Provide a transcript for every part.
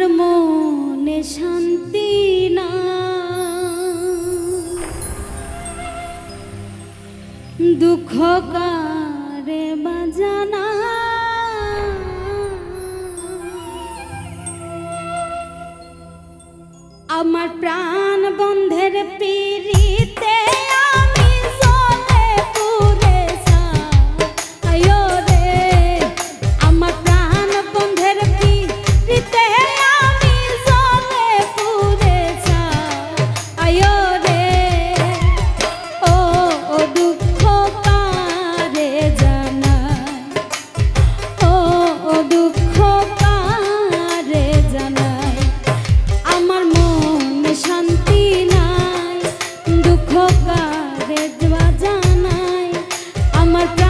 আমার মনে শান্তি না দুঃখ কারে বাজানা আমার প্রাণ বন্ধের পি My pra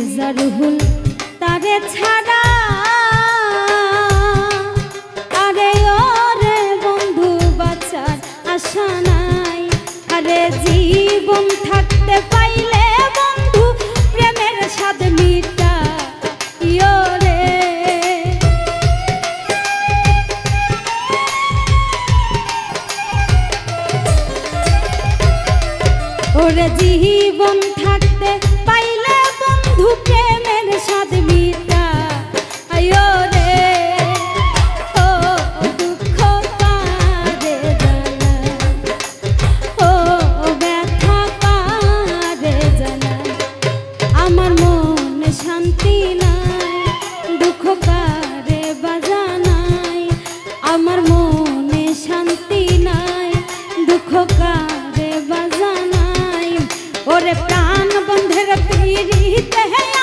রুহুল তারে ছাড়া আরে ওরে বন্ধু বাঁচার আশা নাই। আরে জীবন থাকতে পাইলে প্রেমের স্বাদ ওরে জীবন থাকতে পাইলে আমার মনে শান্তি নাই দুঃখ কারে বাজানাই আমার মনে শান্তি নাই দুঃখ কারে